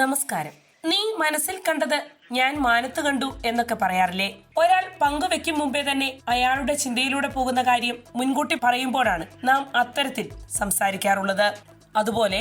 നമസ്കാരം. നീ മനസ്സിൽ കണ്ടത് ഞാൻ മാനത്ത് കണ്ടു എന്നൊക്കെ പറയാറില്ലേ? ഒരാൾ പങ്കുവെക്കും മുമ്പേ തന്നെ അയാളുടെ ചിന്തയിലൂടെ പോകുന്ന കാര്യം മുൻകൂട്ടി പറയുമ്പോഴാണ് നാം അത്തരത്തിൽ സംസാരിക്കാറുള്ളത്. അതുപോലെ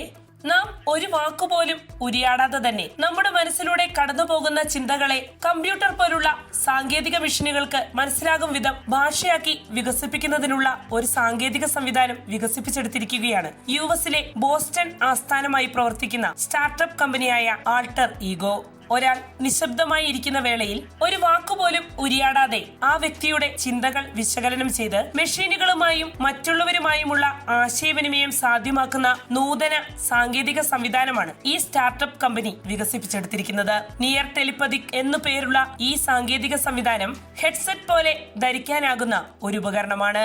നാം ഒരു വാക്കുപോലും ഉരിയാടാതെ തന്നെ നമ്മുടെ മനസ്സിലൂടെ കടന്നുപോകുന്ന ചിന്തകളെ കമ്പ്യൂട്ടർ പോലുള്ള സാങ്കേതിക മെഷീനുകൾക്ക് മനസ്സിലാകും വിധം ഭാഷയാക്കി വികസിപ്പിക്കുന്നതിനുള്ള ഒരു സാങ്കേതിക സംവിധാനം വികസിപ്പിച്ചെടുത്തിരിക്കുകയാണ്. യു എസിലെ ബോസ്റ്റൺ ആസ്ഥാനമായി പ്രവർത്തിക്കുന്ന സ്റ്റാർട്ടപ്പ് കമ്പനിയായ ആൾട്ടർ ഈഗോ. ഒരാൾ നിശബ്ദമായി ഇരിക്കുന്ന വേളയിൽ ഒരു വാക്കുപോലും ഉരിയാടാതെ ആ വ്യക്തിയുടെ ചിന്തകൾ വിശകലനം ചെയ്ത് മെഷീനുകളുമായും മറ്റുള്ളവരുമായുമുള്ള ആശയവിനിമയം സാധ്യമാക്കുന്ന നൂതന സാങ്കേതിക സംവിധാനമാണ് ഈ സ്റ്റാർട്ടപ്പ് കമ്പനി വികസിപ്പിച്ചെടുത്തിരിക്കുന്നത്. നിയർ ടെലിപ്പതിക് എന്നു പേരുള്ള ഈ സാങ്കേതിക സംവിധാനം ഹെഡ്സെറ്റ് പോലെ ധരിക്കാനാകുന്ന ഒരു ഉപകരണമാണ്.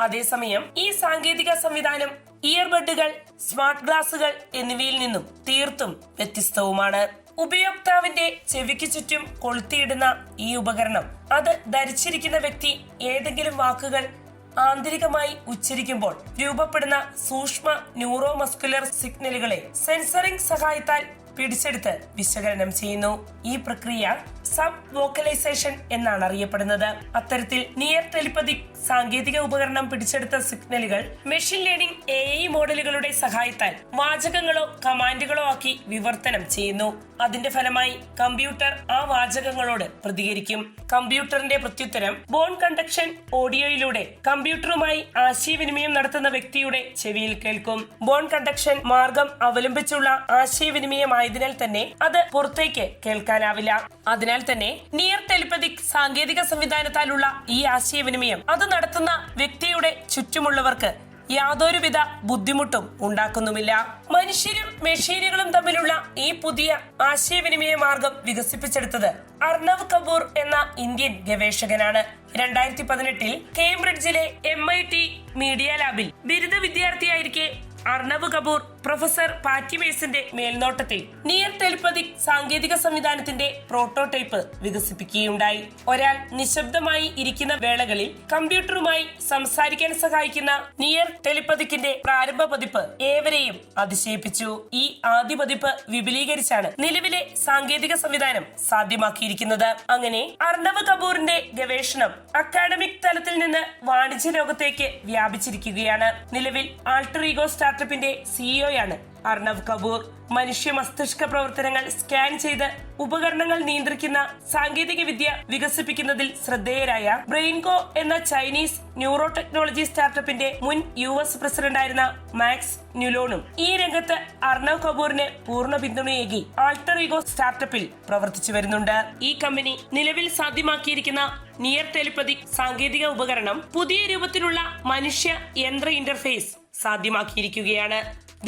അതേസമയം ഈ സാങ്കേതിക സംവിധാനം ഇയർബഡുകൾ സ്മാർട്ട് ഗ്ലാസുകൾ എന്നിവയിൽ നിന്നും തീർത്തും വ്യത്യസ്തവുമാണ്. ഉപയോക്താവിന്റെ ചെവിക്ക് ചുറ്റും കൊളുത്തിയിടുന്ന ഈ ഉപകരണം അത് ധരിച്ചിരിക്കുന്ന വ്യക്തി ഏതെങ്കിലും വാക്കുകൾ ആന്തരികമായി ഉച്ചരിക്കുമ്പോൾ രൂപപ്പെടുന്ന സൂക്ഷ്മ ന്യൂറോ മസ്കുലർ സിഗ്നലുകളെ സെൻസറിംഗ് സഹായത്താൽ പിടിച്ചെടുത്ത് വിശകലനം ചെയ്യുന്നു. ഈ പ്രക്രിയ സബ് വോക്കലൈസേഷൻ എന്നാണ് അറിയപ്പെടുന്നത്. അത്തരത്തിൽ നിയർ ടെലിപ്പതിക് സാങ്കേതിക ഉപകരണം പിടിച്ചെടുത്ത സിഗ്നലുകൾ മെഷീൻ ലേണിംഗ് എ മോഡലുകളുടെ സഹായത്താൽ വാചകങ്ങളോ കമാൻഡുകളോ ആക്കി വിവർത്തനം ചെയ്യുന്നു. അതിന്റെ ഫലമായി കമ്പ്യൂട്ടർ ആ വാചകങ്ങളോട് പ്രതികരിക്കും. കമ്പ്യൂട്ടറിന്റെ പ്രത്യുത്തരം ബോൺ കണ്ടക്ഷൻ ഓഡിയോയിലൂടെ കമ്പ്യൂട്ടറുമായി ആശയവിനിമയം നടത്തുന്ന വ്യക്തിയുടെ ചെവിയിൽ കേൾക്കും. ബോൺ കണ്ടക്ഷൻ മാർഗം അവലംബിച്ചുള്ള ആശയവിനിമയമായതിനാൽ തന്നെ അത് പുറത്തേക്ക് കേൾക്കാനാവില്ല. അതിനാൽ തന്നെ നിയർ ടെലിപ്പതിക് സാങ്കേതിക സംവിധാനത്താലുള്ള ഈ ആശയവിനിമയം അത് നടത്തുന്ന വ്യക്തിയുടെ ചുറ്റുമുള്ളവർക്ക് യാതൊരുവിധ ബുദ്ധിമുട്ടും ഉണ്ടാക്കുന്നുമില്ല. മനുഷ്യരും മെഷീനുകളും തമ്മിലുള്ള ഈ പുതിയ ആശയവിനിമയ മാർഗം വികസിപ്പിച്ചെടുത്തത് അർണവ് കപൂർ എന്ന ഇന്ത്യൻ ഗവേഷകനാണ്. രണ്ടായിരത്തി പതിനെട്ടിൽ കേംബ്രിഡ്ജിലെ എം ഐ ടി മീഡിയ ലാബിൽ ബിരുദ വിദ്യാർത്ഥിയായിരിക്കെ അർണവ് കപൂർ പ്രൊഫസർ പാറ്റി മേസിന്റെ മേൽനോട്ടത്തിൽ നിയർ ടെലിപ്പതിക് സാങ്കേതിക സംവിധാനത്തിന്റെ പ്രോട്ടോടൈപ്പ് വികസിപ്പിക്കുകയുണ്ടായി. ഒരാൾ നിശബ്ദമായി ഇരിക്കുന്ന വേളകളിൽ കമ്പ്യൂട്ടറുമായി സംസാരിക്കാൻ സഹായിക്കുന്ന നിയർ ടെലിപ്പതിക്കിന്റെ പ്രാരംഭ പതിപ്പ് ഏവരെയും അതിശയിപ്പിച്ചു. ഈ ആദ്യ പതിപ്പ് വിപുലീകരിച്ചാണ് നിലവിലെ സാങ്കേതിക സംവിധാനം സാധ്യമാക്കിയിരിക്കുന്നത്. അങ്ങനെ അർണവ് കപൂറിന്റെ ഗവേഷണം അക്കാഡമിക് തലത്തിൽ നിന്ന് വാണിജ്യ ലോകത്തേക്ക് വ്യാപിച്ചിരിക്കുകയാണ്. നിലവിൽ ആൾട്ടർ ഈഗോ സ്റ്റാർട്ടപ്പിന്റെ സിഇഒയാണ് അർണവ് കപൂർ മനുഷ്യ മസ്തിഷ്ക പ്രവർത്തനങ്ങൾ സ്കാൻ ചെയ്ത് ഉപകരണങ്ങൾ നിയന്ത്രിക്കുന്ന സാങ്കേതിക വിദ്യ വികസിപ്പിക്കുന്നതിൽ ശ്രദ്ധേയരായ ബ്രെയിൻകോ എന്ന ചൈനീസ് ന്യൂറോ ടെക്നോളജി സ്റ്റാർട്ടപ്പിന്റെ മുൻ യു എസ് പ്രസിഡന്റായിരുന്ന മാക്സ് ന്യൂലോണും ഈ രംഗത്ത് അർണവ് കപൂറിന് പൂർണ പിന്തുണയേകി ആൾട്ടർ ഈഗോ സ്റ്റാർട്ടപ്പിൽ പ്രവർത്തിച്ചു വരുന്നുണ്ട്. ഈ കമ്പനി നിലവിൽ സാധ്യമാക്കിയിരിക്കുന്ന നിയർ ടെലിപ്പതിക് സാങ്കേതിക ഉപകരണം പുതിയ രൂപത്തിലുള്ള മനുഷ്യ യന്ത്ര ഇന്റർഫേസ് സാധ്യമാക്കിയിരിക്കുകയാണ്.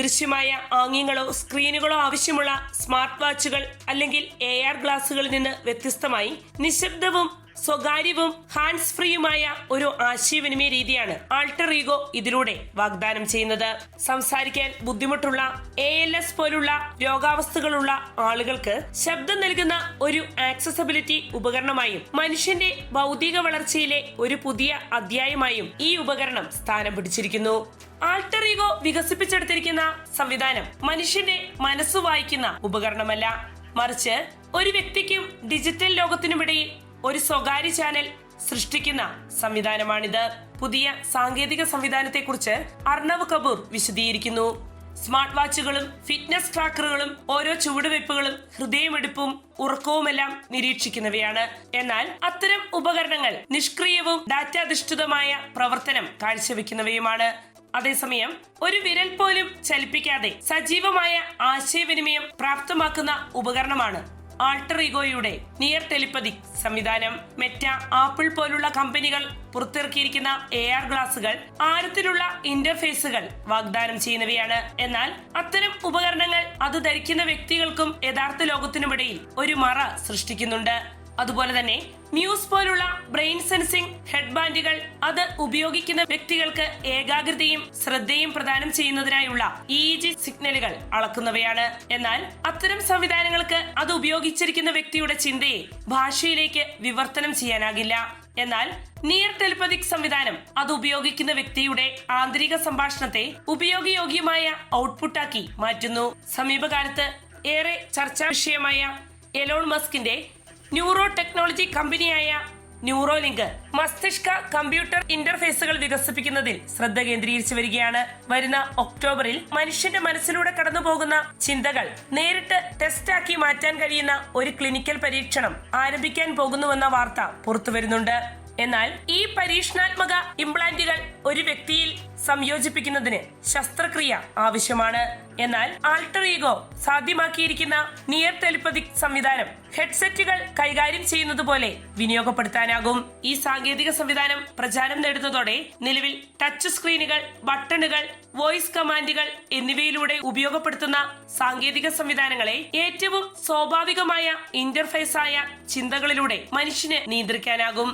ദൃശ്യമായ ആംഗ്യങ്ങളോ സ്ക്രീനുകളോ ആവശ്യമുള്ള സ്മാർട്ട് വാച്ചുകൾ അല്ലെങ്കിൽ എ ആർ ഗ്ലാസുകളിൽ നിന്ന് വ്യത്യസ്തമായി നിശബ്ദവും സ്വകാര്യവും ഹാൻഡ്സ് ഫ്രീയുമായ ഒരു ആശയവിനിമയ രീതിയാണ് ആൾട്ടർ ഈഗോ ഇതിലൂടെ വാഗ്ദാനം ചെയ്യുന്നത്. സംസാരിക്കാൻ ബുദ്ധിമുട്ടുള്ള എ എൽ എസ് പോലുള്ള രോഗാവസ്ഥകളുള്ള ആളുകൾക്ക് ശബ്ദം നൽകുന്ന ഒരു ആക്സസബിലിറ്റി ഉപകരണമായും മനുഷ്യന്റെ ഭൗതിക വളർച്ചയിലെ ഒരു പുതിയ അധ്യായമായും ഈ ഉപകരണം സ്ഥാനം പിടിച്ചിരിക്കുന്നു. ആൾട്ടർ ഈഗോ വികസിപ്പിച്ചെടുത്തിരിക്കുന്ന സംവിധാനം മനുഷ്യന്റെ മനസ്സ് വായിക്കുന്ന ഉപകരണമല്ല. മറിച്ച് ഒരു വ്യക്തിക്കും ഡിജിറ്റൽ ലോകത്തിനുമിടയിൽ ഒരു സ്വകാര്യ ചാനൽ സൃഷ്ടിക്കുന്ന സംവിധാനമാണിത്. പുതിയ സാങ്കേതിക സംവിധാനത്തെക്കുറിച്ച് അർണവ് കപൂർ വിശദീകരിക്കുന്നു. സ്മാർട്ട് വാച്ചുകളും ഫിറ്റ്നസ് ട്രാക്കറുകളും ഓരോ ചുവടുവയ്പ്പുകളും ഹൃദയമെടുപ്പും ഉറക്കവുമെല്ലാം നിരീക്ഷിക്കുന്നവയാണ്. എന്നാൽ അത്തരം ഉപകരണങ്ങൾ നിഷ്ക്രിയവും ഡാറ്റാധിഷ്ഠിതമായ പ്രവർത്തനം കാഴ്ചവെക്കുന്നവയുമാണ്. അതേസമയം ഒരു വിരൽ പോലും ചലിപ്പിക്കാതെ സജീവമായ ആശയവിനിമയം പ്രാപ്തമാക്കുന്ന ഉപകരണമാണ് ആൾട്ടറിഗോയുടെ നിയർ ടെലിപ്പതി സംവിധാനം. മെറ്റ ആപ്പിൾ പോലുള്ള കമ്പനികൾ പുറത്തിറക്കിയിരിക്കുന്ന എ ആർ ഗ്ലാസുകൾ ആഴത്തിലുള്ള ഇന്റർഫേസുകൾ വാഗ്ദാനം ചെയ്യുന്നവയാണ്. എന്നാൽ അത്തരം ഉപകരണങ്ങൾ അത് ധരിക്കുന്ന വ്യക്തികൾക്കും യഥാർത്ഥ ലോകത്തിനുമിടയിൽ ഒരു മറ സൃഷ്ടിക്കുന്നുണ്ട്. അതുപോലെ തന്നെ മ്യൂസ് പോലുള്ള ബ്രെയിൻ സെൻസിംഗ് ഹെഡ്ബാൻഡുകൾ അത് ഉപയോഗിക്കുന്ന വ്യക്തികൾക്ക് ഏകാഗ്രതയും ശ്രദ്ധയും പ്രദാനം ചെയ്യുന്നതിനായുള്ള ഇ ജി സിഗ്നലുകൾ അളക്കുന്നവയാണ്. എന്നാൽ അത്തരം സംവിധാനങ്ങൾക്ക് അത് ഉപയോഗിച്ചിരിക്കുന്ന വ്യക്തിയുടെ ചിന്തയെ ഭാഷയിലേക്ക് വിവർത്തനം ചെയ്യാനാകില്ല. എന്നാൽ നിയർ ടെലിപ്പതിക് സംവിധാനം അത് ഉപയോഗിക്കുന്ന വ്യക്തിയുടെ ആന്തരിക സംഭാഷണത്തെ ഉപയോഗയോഗ്യമായ ഔട്ട്പുട്ടാക്കി മാറ്റുന്നു. സമീപകാലത്ത് ഏറെ ചർച്ചാ വിഷയമായ എലോൺ മസ്കിന്റെ ന്യൂറോ ടെക്നോളജി കമ്പനിയായ ന്യൂറോലിങ്ക് മസ്തിഷ്ക കമ്പ്യൂട്ടർ ഇന്റർഫേസുകൾ വികസിപ്പിക്കുന്നതിൽ ശ്രദ്ധ കേന്ദ്രീകരിച്ചു വരികയാണ്. വരുന്ന ഒക്ടോബറിൽ മനുഷ്യന്റെ മനസ്സിലൂടെ കടന്നുപോകുന്ന ചിന്തകൾ നേരിട്ട് ടെസ്റ്റാക്കി മാറ്റാൻ കഴിയുന്ന ഒരു ക്ലിനിക്കൽ പരീക്ഷണം ആരംഭിക്കാൻ പോകുന്നുവെന്ന വാർത്ത പുറത്തുവരുന്നുണ്ട് എന്നാൽ ഈ പരീക്ഷണാത്മക ഇംപ്ലാന്റുകൾ ഒരു വ്യക്തിയിൽ സംയോജിപ്പിക്കുന്നതിന് ശസ്ത്രക്രിയ ആവശ്യമാണ്. എന്നാൽ ആൾട്ടർ ഈഗോ സാധ്യമാക്കിയിരിക്കുന്ന നിയർ ടെലിപ്പതിക് സംവിധാനം ഹെഡ്സെറ്റുകൾ കൈകാര്യം ചെയ്യുന്നത് പോലെ വിനിയോഗപ്പെടുത്താനാകും. ഈ സാങ്കേതിക സംവിധാനം പ്രചാരം നേടുന്നതോടെ നിലവിൽ ടച്ച് സ്ക്രീനുകൾ ബട്ടണുകൾ വോയിസ് കമാൻഡുകൾ എന്നിവയിലൂടെ ഉപയോഗപ്പെടുത്തുന്ന സാങ്കേതിക സംവിധാനങ്ങളെ ഏറ്റവും സ്വാഭാവികമായ ഇന്റർഫേസായ ചിന്തകളിലൂടെ മനുഷ്യന് നിയന്ത്രിക്കാനാകും.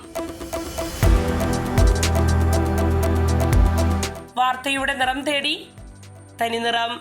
വാർത്തയുടെ നിറം തേടി തനിനിറം